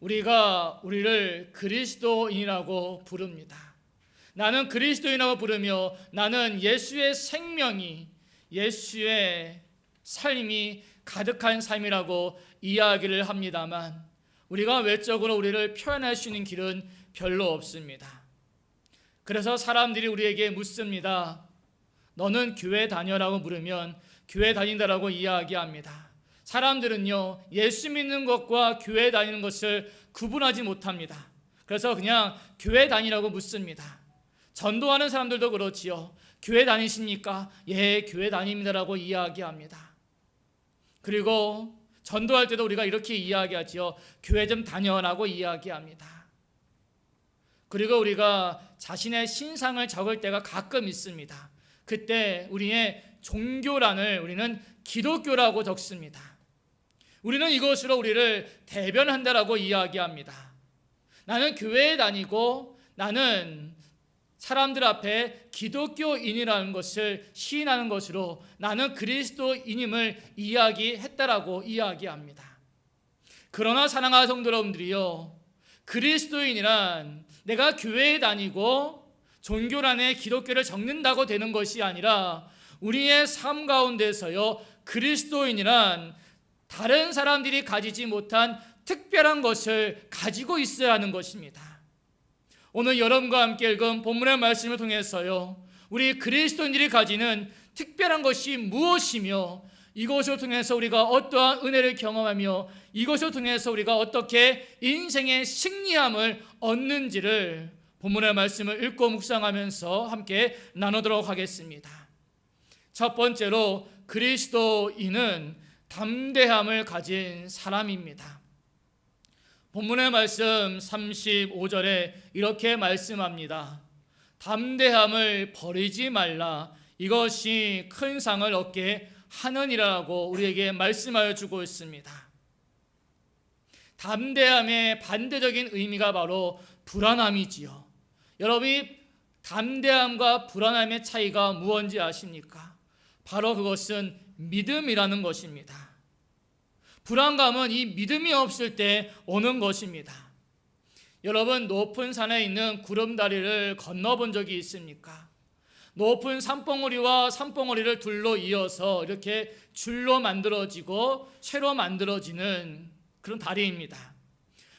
우리가 우리를 그리스도인이라고 부릅니다. 나는 그리스도인이라고 부르며 나는 예수의 생명이 예수의 삶이 가득한 삶이라고 이야기를 합니다만 우리가 외적으로 우리를 표현할 수 있는 길은 별로 없습니다. 그래서 사람들이 우리에게 묻습니다. 너는 교회 다녀라고 물으면 교회 다닌다라고 이야기합니다. 사람들은요, 예수 믿는 것과 교회 다니는 것을 구분하지 못합니다. 그래서 그냥 교회 다니라고 묻습니다. 전도하는 사람들도 그렇지요. 교회 다니십니까? 예, 교회 다닙니다라고 이야기합니다. 그리고 전도할 때도 우리가 이렇게 이야기하지요. 교회 좀 다녀라고 이야기합니다. 그리고 우리가 자신의 신상을 적을 때가 가끔 있습니다. 그때 우리의 종교란을 우리는 기독교라고 적습니다. 우리는 이것으로 우리를 대변한다라고 이야기합니다. 나는 교회에 다니고 나는 사람들 앞에 기독교인이라는 것을 시인하는 것으로 나는 그리스도인임을 이야기했다라고 이야기합니다. 그러나 사랑하는 성도 여러분들이요. 그리스도인이란 내가 교회에 다니고 종교란에 기독교를 적는다고 되는 것이 아니라 우리의 삶 가운데서요. 그리스도인이란 다른 사람들이 가지지 못한 특별한 것을 가지고 있어야 하는 것입니다. 오늘 여러분과 함께 읽은 본문의 말씀을 통해서요. 우리 그리스도인들이 가지는 특별한 것이 무엇이며 이것을 통해서 우리가 어떠한 은혜를 경험하며 이것을 통해서 우리가 어떻게 인생의 승리함을 얻는지를 본문의 말씀을 읽고 묵상하면서 함께 나누도록 하겠습니다. 첫 번째로 그리스도인은 담대함을 가진 사람입니다. 본문의 말씀 35절에 이렇게 말씀합니다. 담대함을 버리지 말라. 이것이 큰 상을 얻게 하느니라고 우리에게 말씀하여 주고 있습니다. 담대함의 반대적인 의미가 바로 불안함이지요. 여러분이 담대함과 불안함의 차이가 무엇인지 아십니까? 바로 그것은 믿음이라는 것입니다. 불안감은 이 믿음이 없을 때 오는 것입니다. 여러분 높은 산에 있는 구름다리를 건너본 적이 있습니까? 높은 산봉우리와 산봉우리를 둘로 이어서 이렇게 줄로 만들어지고 쇠로 만들어지는 그런 다리입니다.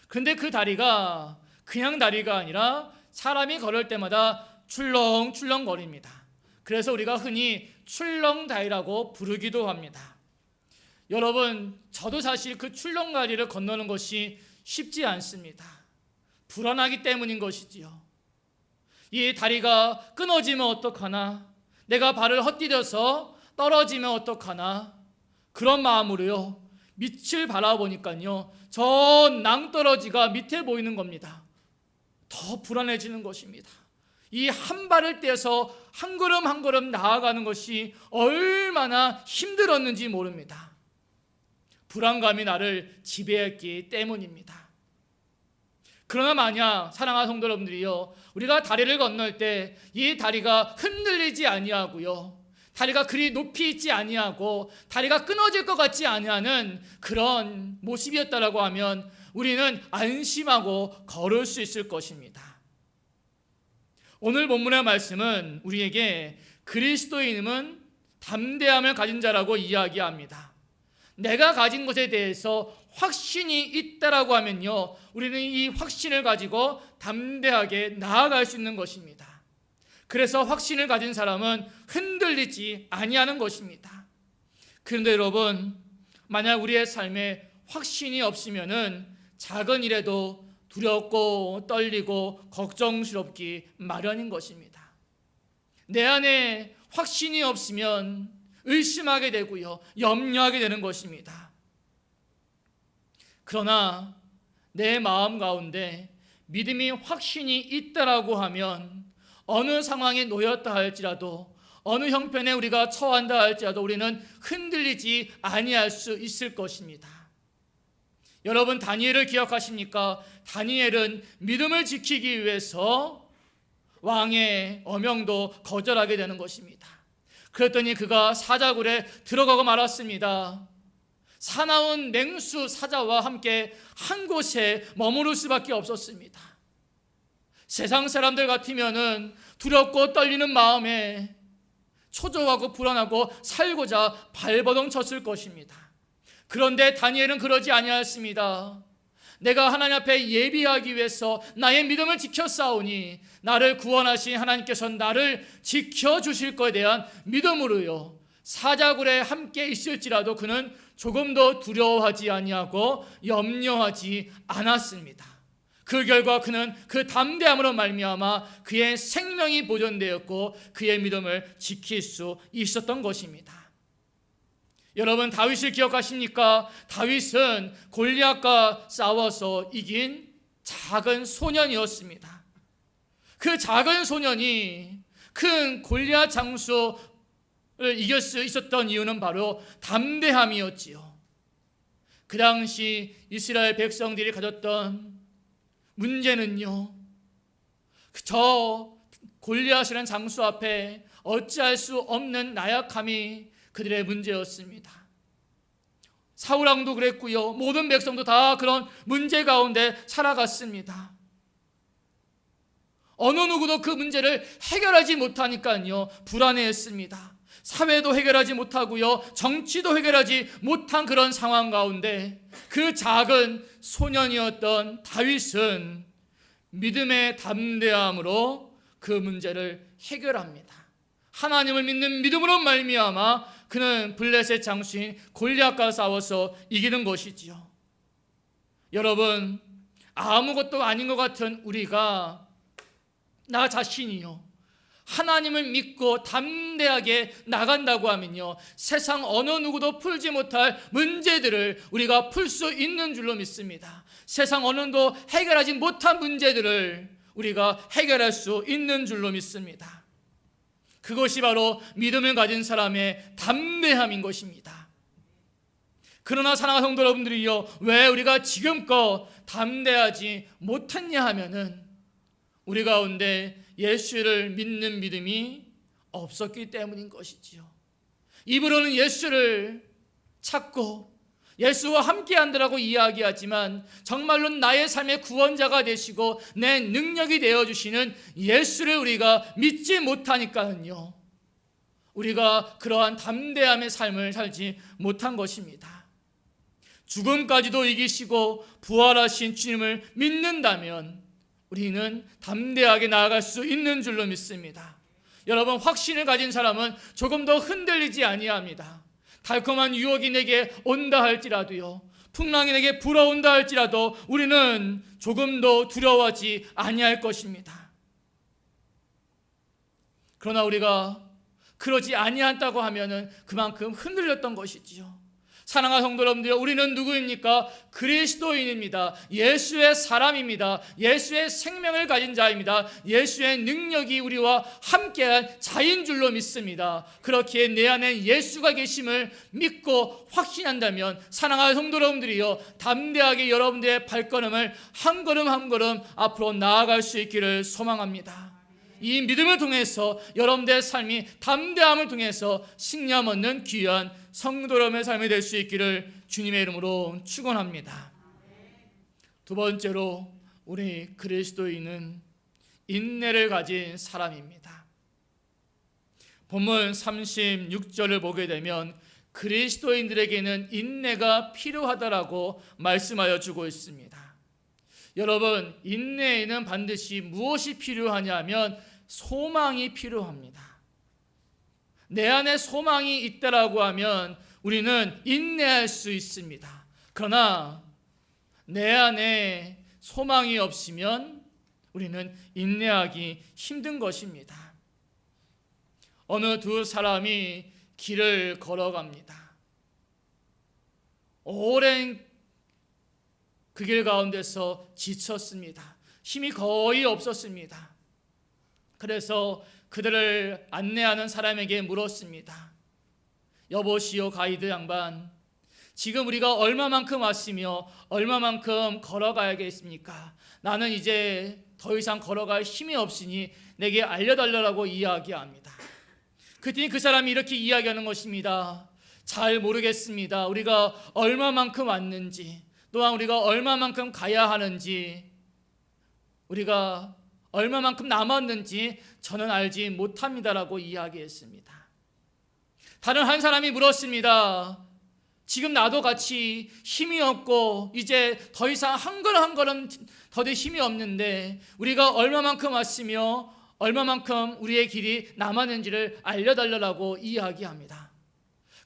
근데 그 다리가 그냥 다리가 아니라 사람이 걸을 때마다 출렁출렁 거립니다. 그래서 우리가 흔히 출렁다리라고 부르기도 합니다. 여러분, 저도 사실 그 출렁다리를 건너는 것이 쉽지 않습니다. 불안하기 때문인 것이지요. 이 다리가 끊어지면 어떡하나? 내가 발을 헛디뎌서 떨어지면 어떡하나? 그런 마음으로요. 밑을 바라보니까요. 저 낭떠러지가 밑에 보이는 겁니다. 더 불안해지는 것입니다. 이 한 발을 떼서 한 걸음 한 걸음 나아가는 것이 얼마나 힘들었는지 모릅니다. 불안감이 나를 지배했기 때문입니다. 그러나 만약 사랑하는 성도 여러분들이요. 우리가 다리를 건널 때 이 다리가 흔들리지 아니하고요. 다리가 그리 높이 있지 아니하고 다리가 끊어질 것 같지 아니하는 그런 모습이었다라고 하면 우리는 안심하고 걸을 수 있을 것입니다. 오늘 본문의 말씀은 우리에게 그리스도인은 담대함을 가진 자라고 이야기합니다. 내가 가진 것에 대해서 확신이 있다라고 하면요. 우리는 이 확신을 가지고 담대하게 나아갈 수 있는 것입니다. 그래서 확신을 가진 사람은 흔들리지 아니하는 것입니다. 그런데 여러분, 만약 우리의 삶에 확신이 없으면은 작은 일에도 두렵고 떨리고 걱정스럽기 마련인 것입니다. 내 안에 확신이 없으면 의심하게 되고요. 염려하게 되는 것입니다. 그러나 내 마음 가운데 믿음이 확신이 있다라고 하면 어느 상황에 놓였다 할지라도 어느 형편에 우리가 처한다 할지라도 우리는 흔들리지 아니할 수 있을 것입니다. 여러분 다니엘을 기억하십니까? 다니엘은 믿음을 지키기 위해서 왕의 어명도 거절하게 되는 것입니다. 그랬더니 그가 사자굴에 들어가고 말았습니다. 사나운 맹수 사자와 함께 한 곳에 머무를 수밖에 없었습니다. 세상 사람들 같으면은 두렵고 떨리는 마음에 초조하고 불안하고 살고자 발버둥 쳤을 것입니다. 그런데 다니엘은 그러지 아니하였습니다. 내가 하나님 앞에 예비하기 위해서 나의 믿음을 싸우니 나를 구원하신 하나님께서 나를 지켜 주실 것에 대한 믿음으로요. 사자굴에 함께 있을지라도 그는 조금도 두려워하지 아니하고 염려하지 않았습니다. 그 결과 그는 그 담대함으로 말미암아 그의 생명이 보존되었고 그의 믿음을 지킬 수 있었던 것입니다. 여러분 다윗을 기억하십니까? 다윗은 골리앗과 싸워서 이긴 작은 소년이었습니다. 그 작은 소년이 큰 골리앗 장수를 이길 수 있었던 이유는 바로 담대함이었지요. 그 당시 이스라엘 백성들이 가졌던 문제는요. 저 골리앗이라는 장수 앞에 어찌할 수 없는 나약함이 그들의 문제였습니다. 사울왕도 그랬고요. 모든 백성도 다 그런 문제 가운데 살아갔습니다. 어느 누구도 그 문제를 해결하지 못하니까요. 불안해했습니다. 사회도 해결하지 못하고요. 정치도 해결하지 못한 그런 상황 가운데 그 작은 소년이었던 다윗은 믿음의 담대함으로 그 문제를 해결합니다. 하나님을 믿는 믿음으로 말미암아 그는 블레셋 장수인 골리앗과 싸워서 이기는 것이지요. 여러분 아무것도 아닌 것 같은 우리가 나 자신이요 하나님을 믿고 담대하게 나간다고 하면요 세상 어느 누구도 풀지 못할 문제들을 우리가 풀 수 있는 줄로 믿습니다. 세상 어느 누구도 해결하지 못한 문제들을 우리가 해결할 수 있는 줄로 믿습니다. 그것이 바로 믿음을 가진 사람의 담대함인 것입니다. 그러나 사랑하는 성도 여러분들이요, 왜 우리가 지금껏 담대하지 못했냐 하면은 우리 가운데 예수를 믿는 믿음이 없었기 때문인 것이지요. 입으로는 예수를 찾고 예수와 함께 한다라고 이야기하지만 정말로 나의 삶의 구원자가 되시고 내 능력이 되어 주시는 예수를 우리가 믿지 못하니까요. 우리가 그러한 담대함의 삶을 살지 못한 것입니다. 죽음까지도 이기시고 부활하신 주님을 믿는다면 우리는 담대하게 나아갈 수 있는 줄로 믿습니다. 여러분 확신을 가진 사람은 조금 더 흔들리지 아니합니다. 달콤한 유혹이 내게 온다 할지라도요. 풍랑이 내게 불어온다 할지라도 우리는 조금도 두려워하지 아니할 것입니다. 그러나 우리가 그러지 아니한다고 하면은 그만큼 흔들렸던 것이지요. 사랑하는 성도 여러분들, 우리는 누구입니까? 그리스도인입니다. 예수의 사람입니다. 예수의 생명을 가진 자입니다. 예수의 능력이 우리와 함께한 자인 줄로 믿습니다. 그렇기에 내 안에 예수가 계심을 믿고 확신한다면 사랑하는 성도 여러분들이요 담대하게 여러분들의 발걸음을 한 걸음 한 걸음 앞으로 나아갈 수 있기를 소망합니다. 이 믿음을 통해서 여러분들의 삶이 담대함을 통해서 승리함 얻는 귀한 성도람의 삶이 될 수 있기를 주님의 이름으로 축원합니다. 두 번째로 우리 그리스도인은 인내를 가진 사람입니다. 본문 36절을 보게 되면 그리스도인들에게는 인내가 필요하다라고 말씀하여 주고 있습니다. 여러분, 인내에는 반드시 무엇이 필요하냐면 소망이 필요합니다. 내 안에 소망이 있다라고 하면 우리는 인내할 수 있습니다. 그러나 내 안에 소망이 없으면 우리는 인내하기 힘든 것입니다. 어느 두 사람이 길을 걸어갑니다. 오랜 그 길 가운데서 지쳤습니다. 힘이 거의 없었습니다. 그래서 그들을 안내하는 사람에게 물었습니다. 여보시오 가이드 양반, 지금 우리가 얼마만큼 왔으며 얼마만큼 걸어가야겠습니까? 나는 이제 더 이상 걸어갈 힘이 없으니 내게 알려달라고 이야기합니다. 그랬더니 그 사람이 이렇게 이야기하는 것입니다. 잘 모르겠습니다. 우리가 얼마만큼 왔는지, 또한 우리가 얼마만큼 가야 하는지, 우리가 얼마만큼 남았는지 저는 알지 못합니다라고 이야기했습니다. 다른 한 사람이 물었습니다. 지금 나도 같이 힘이 없고 이제 더 이상 한걸한 걸음 더디 힘이 없는데 우리가 얼마만큼 왔으며 얼마만큼 우리의 길이 남았는지를 알려달라고 이야기합니다.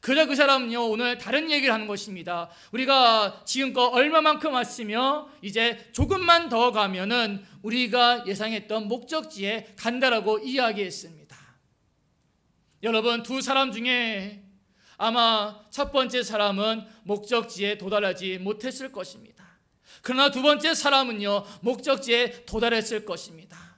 그래 그 사람은요 오늘 다른 얘기를 하는 것입니다. 우리가 지금껏 얼마만큼 왔으며 이제 조금만 더 가면은 우리가 예상했던 목적지에 간다라고 이야기했습니다. 여러분 두 사람 중에 아마 첫 번째 사람은 목적지에 도달하지 못했을 것입니다. 그러나 두 번째 사람은요 목적지에 도달했을 것입니다.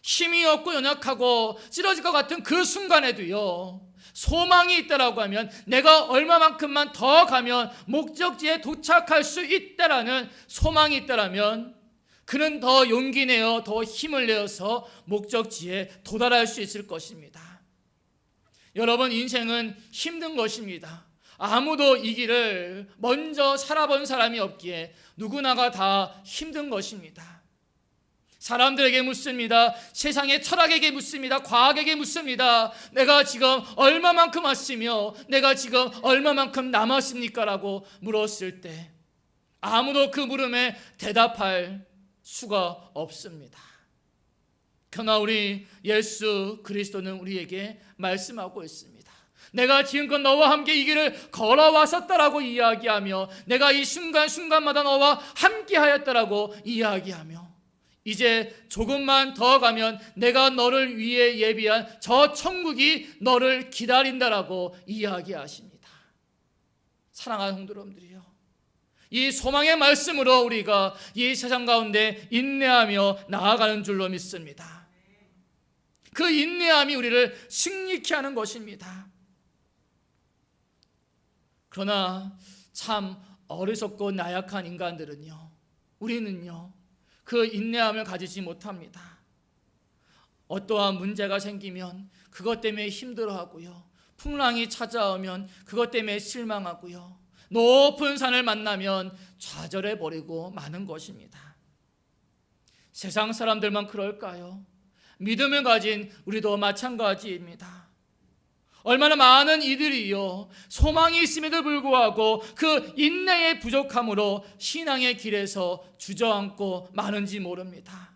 힘이 없고 연약하고 쓰러질 것 같은 그 순간에도요 소망이 있다라고 하면 내가 얼마만큼만 더 가면 목적지에 도착할 수 있다라는 소망이 있다라면 그는 더 용기 내어 더 힘을 내어서 목적지에 도달할 수 있을 것입니다. 여러분 인생은 힘든 것입니다. 아무도 이 길을 먼저 살아본 사람이 없기에 누구나가 다 힘든 것입니다. 사람들에게 묻습니다. 세상의 철학에게 묻습니다. 과학에게 묻습니다. 내가 지금 얼마만큼 왔으며 내가 지금 얼마만큼 남았습니까? 라고 물었을 때 아무도 그 물음에 대답할 수가 없습니다. 그러나 우리 예수 그리스도는 우리에게 말씀하고 있습니다. 내가 지금껏 너와 함께 이 길을 걸어왔었다라고 이야기하며 내가 이 순간순간마다 너와 함께 하였다라고 이야기하며 이제 조금만 더 가면 내가 너를 위해 예비한 저 천국이 너를 기다린다라고 이야기하십니다. 사랑하는 성도님들이요. 이 소망의 말씀으로 우리가 이 세상 가운데 인내하며 나아가는 줄로 믿습니다. 그 인내함이 우리를 승리케 하는 것입니다. 그러나 참 어리석고 나약한 인간들은요, 우리는요, 그 인내함을 가지지 못합니다. 어떠한 문제가 생기면 그것 때문에 힘들어하고요, 풍랑이 찾아오면 그것 때문에 실망하고요, 높은 산을 만나면 좌절해 버리고 마는 것입니다. 세상 사람들만 그럴까요? 믿음을 가진 우리도 마찬가지입니다. 얼마나 많은 이들이요 소망이 있음에도 불구하고 그 인내의 부족함으로 신앙의 길에서 주저앉고 마는지 모릅니다.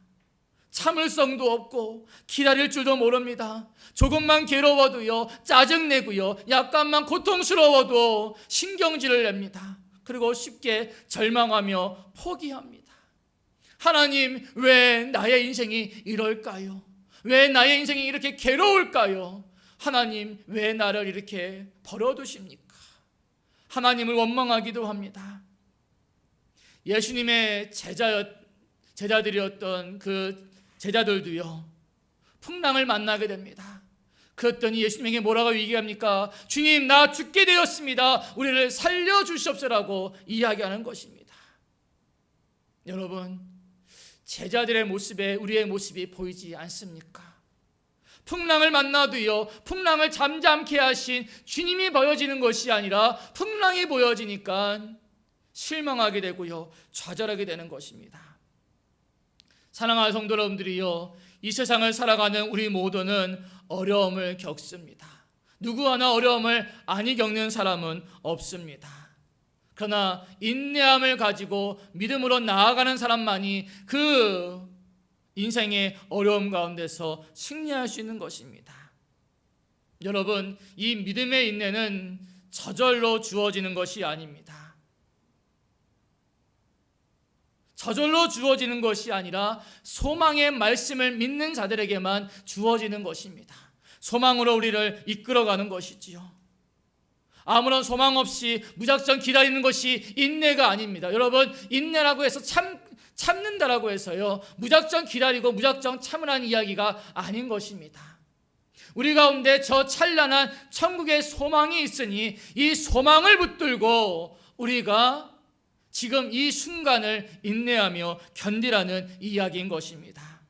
참을성도 없고 기다릴 줄도 모릅니다. 조금만 괴로워도요 짜증내고요 약간만 고통스러워도 신경질을 냅니다. 그리고 쉽게 절망하며 포기합니다. 하나님 왜 나의 인생이 이럴까요? 왜 나의 인생이 이렇게 괴로울까요? 하나님 왜 나를 이렇게 버려두십니까? 하나님을 원망하기도 합니다. 예수님의 제자였, 제자들이었던 그 제자들도요, 풍랑을 만나게 됩니다. 그랬더니 예수님에게 뭐라고 얘기합니까? 주님, 나 죽게 되었습니다. 우리를 살려주시옵소라고 이야기하는 것입니다. 여러분, 제자들의 모습에 우리의 모습이 보이지 않습니까? 풍랑을 만나도요, 풍랑을 잠잠케 하신 주님이 보여지는 것이 아니라 풍랑이 보여지니까 실망하게 되고요, 좌절하게 되는 것입니다. 사랑하는 성도 여러분들이요, 이 세상을 살아가는 우리 모두는 어려움을 겪습니다. 누구 하나 어려움을 아니 겪는 사람은 없습니다. 그러나 인내함을 가지고 믿음으로 나아가는 사람만이 그 인생의 어려움 가운데서 승리할 수 있는 것입니다. 여러분, 이 믿음의 인내는 저절로 주어지는 것이 아닙니다. 저절로 주어지는 것이 아니라 소망의 말씀을 믿는 자들에게만 주어지는 것입니다. 소망으로 우리를 이끌어가는 것이지요. 아무런 소망 없이 무작정 기다리는 것이 인내가 아닙니다. 여러분, 인내라고 해서 참, 참는다라고 해서요, 무작정 기다리고 무작정 참으라는 이야기가 아닌 것입니다. 우리 가운데 저 찬란한 천국의 소망이 있으니 이 소망을 붙들고 우리가 지금 이 순간을 인내하며 견디라는 이야기인 것입니다.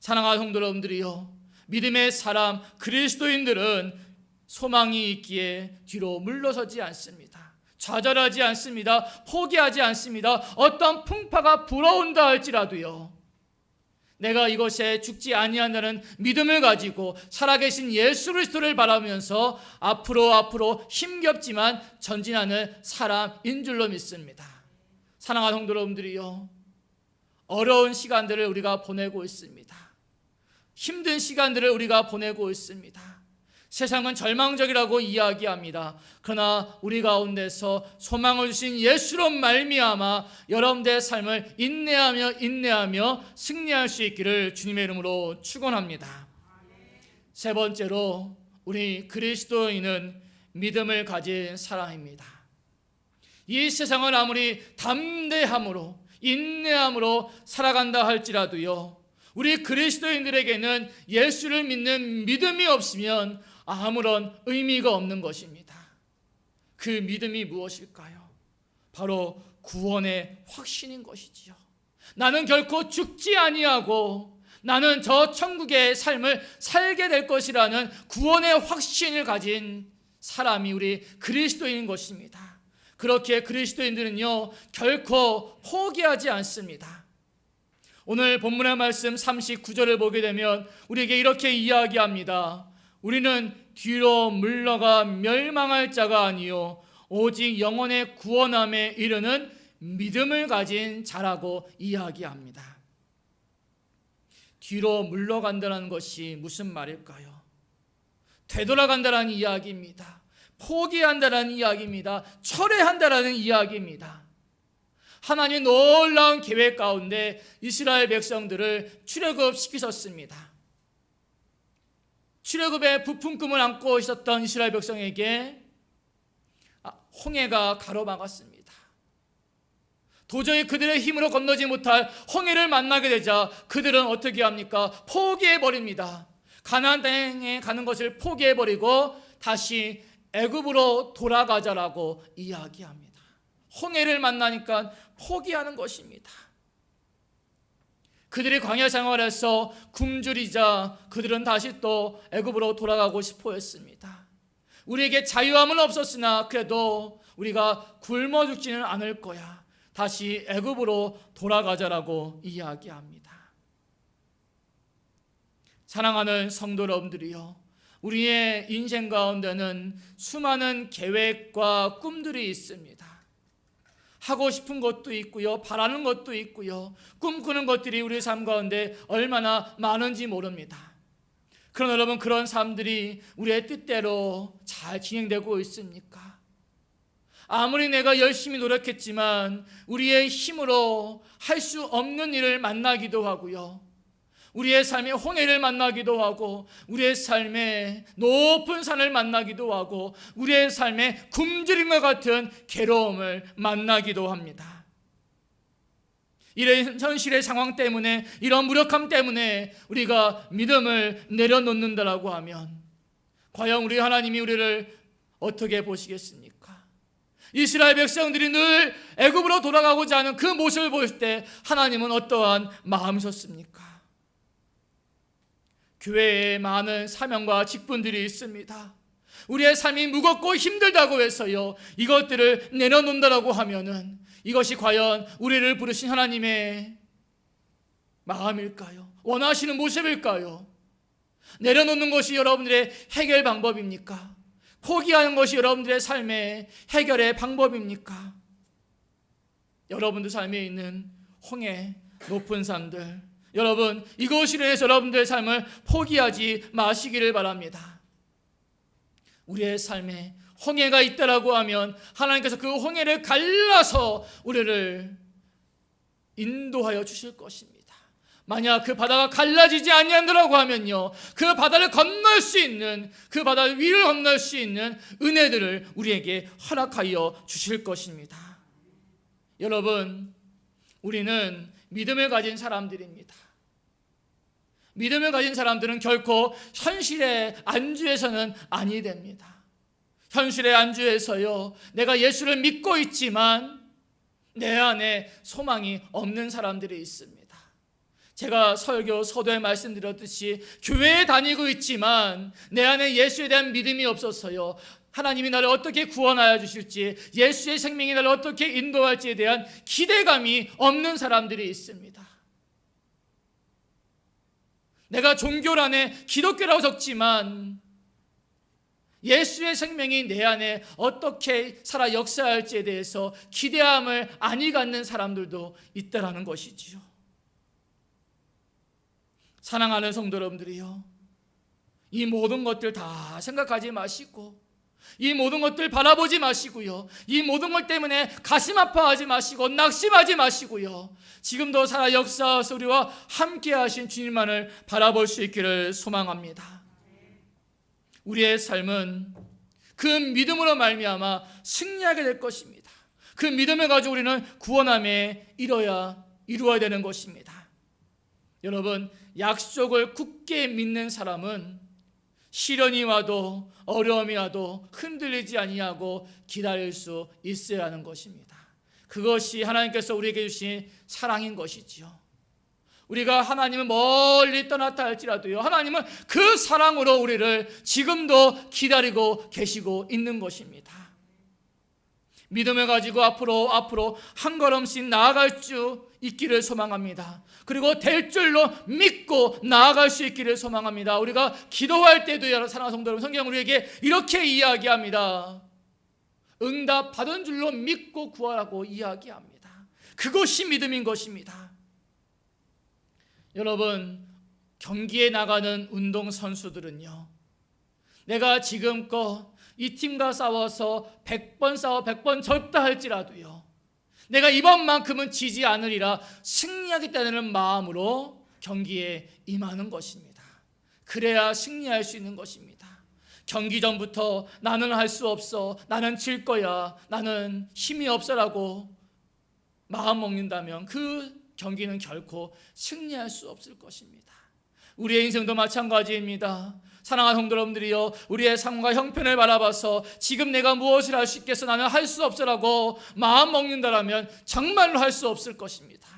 사랑하는 성도 여러분들이요. 믿음의 사람 그리스도인들은 소망이 있기에 뒤로 물러서지 않습니다. 좌절하지 않습니다. 포기하지 않습니다. 어떤 풍파가 불어온다 할지라도요. 내가 이것에 죽지 아니한다는 믿음을 가지고 살아계신 예수 그리스도를 바라면서 앞으로 앞으로 힘겹지만 전진하는 사람인 줄로 믿습니다. 사랑하는 성도 여러분들이요. 어려운 시간들을 우리가 보내고 있습니다. 힘든 시간들을 우리가 보내고 있습니다. 세상은 절망적이라고 이야기합니다. 그러나 우리 가운데서 소망을 주신 예수로 말미암아 여러분들의 삶을 인내하며 인내하며 승리할 수 있기를 주님의 이름으로 축원합니다. 세 번째로 우리 그리스도인은 믿음을 가진 사람입니다. 이 세상을 아무리 담대함으로 인내함으로 살아간다 할지라도요. 우리 그리스도인들에게는 예수를 믿는 믿음이 없으면 아무런 의미가 없는 것입니다. 그 믿음이 무엇일까요? 바로 구원의 확신인 것이지요. 나는 결코 죽지 아니하고 나는 저 천국의 삶을 살게 될 것이라는 구원의 확신을 가진 사람이 우리 그리스도인인 것입니다. 그렇게 그리스도인들은요, 결코 포기하지 않습니다. 오늘 본문의 말씀 39절을 보게 되면 우리에게 이렇게 이야기합니다. 우리는 뒤로 물러가 멸망할 자가 아니요 오직 영혼의 구원함에 이르는 믿음을 가진 자라고 이야기합니다. 뒤로 물러간다는 것이 무슨 말일까요? 되돌아간다는 이야기입니다. 포기한다는 이야기입니다. 철회한다는 이야기입니다. 하나님 놀라운 계획 가운데 이스라엘 백성들을 출애굽 시키셨습니다. 출애굽의 부푼 꿈을 안고 있었던 이스라엘 백성에게 아, 홍해가 가로막았습니다. 도저히 그들의 힘으로 건너지 못할 홍해를 만나게 되자 그들은 어떻게 합니까? 포기해 버립니다. 가나안 땅에 가는 것을 포기해 버리고 다시 애굽으로 돌아가자라고 이야기합니다. 홍해를 만나니까 포기하는 것입니다. 그들이 광야 생활에서 굶주리자 그들은 다시 또 애굽으로 돌아가고 싶어 했습니다. 우리에게 자유함은 없었으나 그래도 우리가 굶어 죽지는 않을 거야. 다시 애굽으로 돌아가자라고 이야기합니다. 사랑하는 성도 여러분들이요. 우리의 인생 가운데는 수많은 계획과 꿈들이 있습니다. 하고 싶은 것도 있고요. 바라는 것도 있고요. 꿈꾸는 것들이 우리 삶 가운데 얼마나 많은지 모릅니다. 그러나 여러분 그런 삶들이 우리의 뜻대로 잘 진행되고 있습니까? 아무리 내가 열심히 노력했지만 우리의 힘으로 할 수 없는 일을 만나기도 하고요. 우리의 삶에 홍해를 만나기도 하고 우리의 삶에 높은 산을 만나기도 하고 우리의 삶에 굶주림과 같은 괴로움을 만나기도 합니다. 이런 현실의 상황 때문에 이런 무력함 때문에 우리가 믿음을 내려놓는다라고 하면 과연 우리 하나님이 우리를 어떻게 보시겠습니까? 이스라엘 백성들이 늘 애굽으로 돌아가고자 하는 그 모습을 보실 때 하나님은 어떠한 마음이셨습니까? 교회에 많은 사명과 직분들이 있습니다. 우리의 삶이 무겁고 힘들다고 해서요. 이것들을 내려놓는다라고 하면은 이것이 과연 우리를 부르신 하나님의 마음일까요? 원하시는 모습일까요? 내려놓는 것이 여러분들의 해결 방법입니까? 포기하는 것이 여러분들의 삶의 해결의 방법입니까? 여러분들 삶에 있는 홍해 높은 산들 여러분 이것으로 인해서 여러분들의 삶을 포기하지 마시기를 바랍니다. 우리의 삶에 홍해가 있다라고 하면 하나님께서 그 홍해를 갈라서 우리를 인도하여 주실 것입니다. 만약 그 바다가 갈라지지 아니한다라고 하면요. 그 바다를 건널 수 있는 그 바다 위를 건널 수 있는 은혜들을 우리에게 허락하여 주실 것입니다. 여러분, 우리는 믿음을 가진 사람들입니다. 믿음을 가진 사람들은 결코 현실에 안주해서는 아니 됩니다. 현실에 안주해서요. 내가 예수를 믿고 있지만 내 안에 소망이 없는 사람들이 있습니다. 제가 설교 서도에 말씀드렸듯이 교회에 다니고 있지만 내 안에 예수에 대한 믿음이 없어서요. 하나님이 나를 어떻게 구원하여 주실지, 예수의 생명이 나를 어떻게 인도할지에 대한 기대감이 없는 사람들이 있습니다. 내가 종교 안에 기독교라고 적지만 예수의 생명이 내 안에 어떻게 살아 역사할지에 대해서 기대함을 아니 갖는 사람들도 있다라는 것이지요. 사랑하는 성도 여러분들이요. 이 모든 것들 다 생각하지 마시고 이 모든 것들 바라보지 마시고요. 이 모든 것 때문에 가슴 아파하지 마시고 낙심하지 마시고요. 지금도 살아 역사하서 우리와 함께 하신 주님만을 바라볼 수 있기를 소망합니다. 우리의 삶은 그 믿음으로 말미암아 승리하게 될 것입니다. 그 믿음을 가지고 우리는 구원함에 이뤄야 이루어야 되는 것입니다. 여러분 약속을 굳게 믿는 사람은 시련이 와도 어려움이 와도 흔들리지 아니하고 기다릴 수 있어야 하는 것입니다. 그것이 하나님께서 우리에게 주신 사랑인 것이지요. 우리가 하나님을 멀리 떠났다 할지라도요. 하나님은 그 사랑으로 우리를 지금도 기다리고 계시고 있는 것입니다. 믿음을 가지고 앞으로 앞으로 한 걸음씩 나아갈 수 있기를 소망합니다. 그리고 될 줄로 믿고 나아갈 수 있기를 소망합니다. 우리가 기도할 때도 여러 사랑하는 성도 여러분 성경 우리에게 이렇게 이야기합니다. 응답 받은 줄로 믿고 구하라고 이야기합니다. 그것이 믿음인 것입니다. 여러분 경기에 나가는 운동 선수들은요. 내가 지금껏 이 팀과 싸워서 100번 싸워 100번 졌다 할지라도요. 내가 이번만큼은 지지 않으리라 승리하겠다는 마음으로 경기에 임하는 것입니다. 그래야 승리할 수 있는 것입니다. 경기 전부터 나는 할 수 없어. 나는 질 거야. 나는 힘이 없어라고 마음 먹는다면 그 경기는 결코 승리할 수 없을 것입니다. 우리의 인생도 마찬가지입니다. 사랑하는 성도 여러분들이요, 우리의 삶과 형편을 바라봐서 지금 내가 무엇을 할 수 있겠어? 나는 할 수 없어라고 마음 먹는다라면 정말로 할 수 없을 것입니다.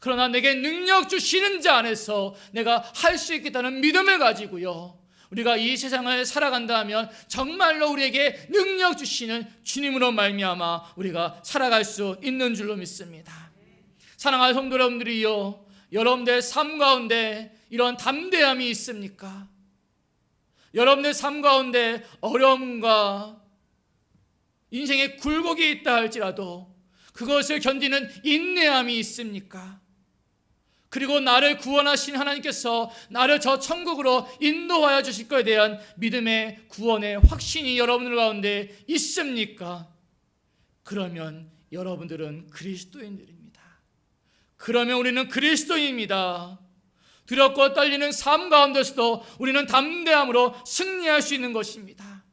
그러나 내게 능력 주시는 자 안에서 내가 할 수 있겠다는 믿음을 가지고요. 우리가 이 세상을 살아간다 하면 정말로 우리에게 능력 주시는 주님으로 말미암아 우리가 살아갈 수 있는 줄로 믿습니다. 사랑하는 성도 여러분들이요. 여러분들 삶 가운데 이런 담대함이 있습니까? 여러분들 삶 가운데 어려움과 인생의 굴곡이 있다 할지라도 그것을 견디는 인내함이 있습니까? 그리고 나를 구원하신 하나님께서 나를 저 천국으로 인도하여 주실 것에 대한 믿음의 구원의 확신이 여러분들 가운데 있습니까? 그러면 여러분들은 그리스도인들입니다. 그러면 우리는 그리스도인입니다. 두렵고 떨리는 삶 가운데서도 우리는 담대함으로 승리할 수 있는 것입니다.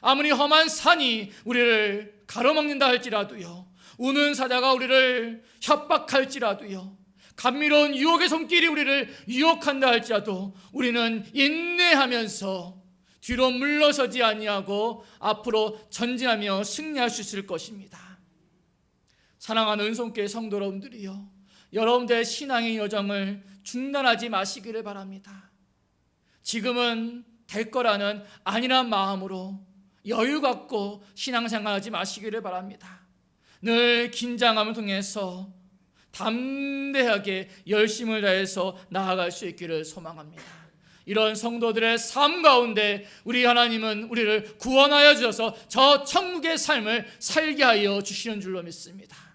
아무리 험한 산이 우리를 가로막는다 할지라도요. 우는 사자가 우리를 협박할지라도요. 감미로운 유혹의 손길이 우리를 유혹한다 할지라도 우리는 인내하면서 뒤로 물러서지 아니하고 앞으로 전진하며 승리할 수 있을 것입니다. 사랑하는 은송교회 성도 여러분들이요. 여러분들의 신앙의 여정을 중단하지 마시기를 바랍니다. 지금은 될 거라는 아니란 마음으로 여유 갖고 신앙생활 하지 마시기를 바랍니다. 늘 긴장함을 통해서 담대하게 열심을 다해서 나아갈 수 있기를 소망합니다. 이런 성도들의 삶 가운데 우리 하나님은 우리를 구원하여 주셔서 저 천국의 삶을 살게 하여 주시는 줄로 믿습니다.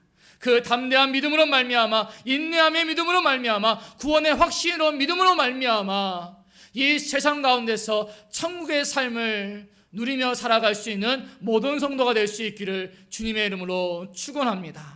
그 담대한 믿음으로 말미암아 인내함의 믿음으로 말미암아 구원의 확신으로 믿음으로 말미암아 이 세상 가운데서 천국의 삶을 누리며 살아갈 수 있는 모든 성도가 될 수 있기를 주님의 이름으로 축원합니다.